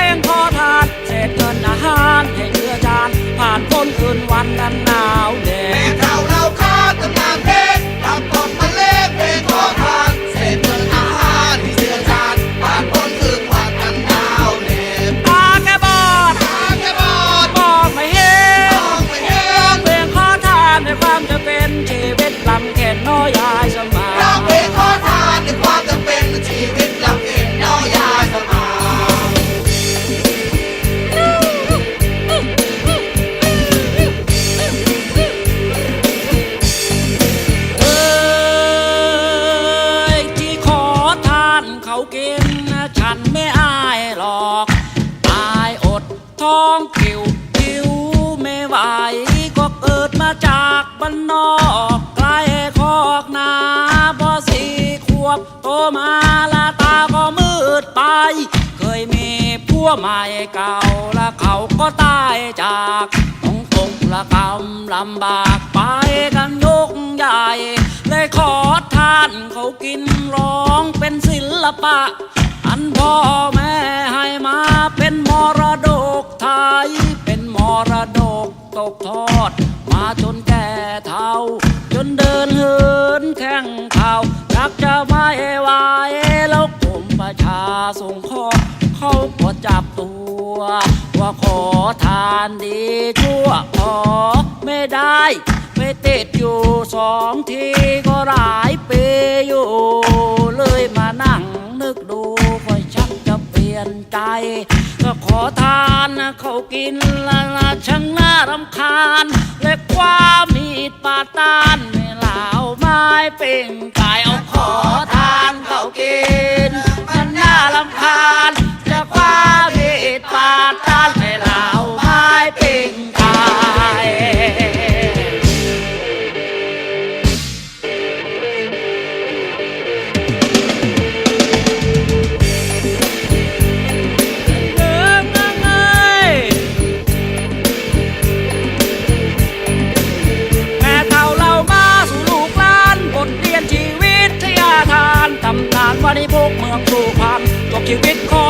ลงเพลงขอทานเศษเงินอาหารให้เรือจานผ่านพ้นคืนวันนั้นหนาวแดดแม่เท่าเราขาดตำนานเพากบ้านนอกไกลคอกนาพอสี่ขวบโตมาละตาก็มืดไป เคยมีผัวใหม่เก่าแล้วเขาก็ตายจากต้องตกละกำลำบากไปกันยกใหญ่ เลยขอทานเขากินร้องเป็นศิลปะ อันพ่อแม่ให้มาเป็นมรดกไทยเป็นมรดก ตกทอด มาจนแก่เท่า จนเดินเหินแข้งเท้าอยากจะไม่ไหวแล้วกรมประชาสงเคราะห์เขาก็จับตัว ว่าขอทานดีชั่วขอไม่ได้ไปติดอยู่สองทีก็หลายปีอยู่เลยมา ยนใจ ก็ขอทานนะเขากินละละช่างน่ารำคาญ และความมีดปาดตานแม่ นตำนานวันนี้พกเมืองสุพรรณจบชีวิตขอทานลาวมา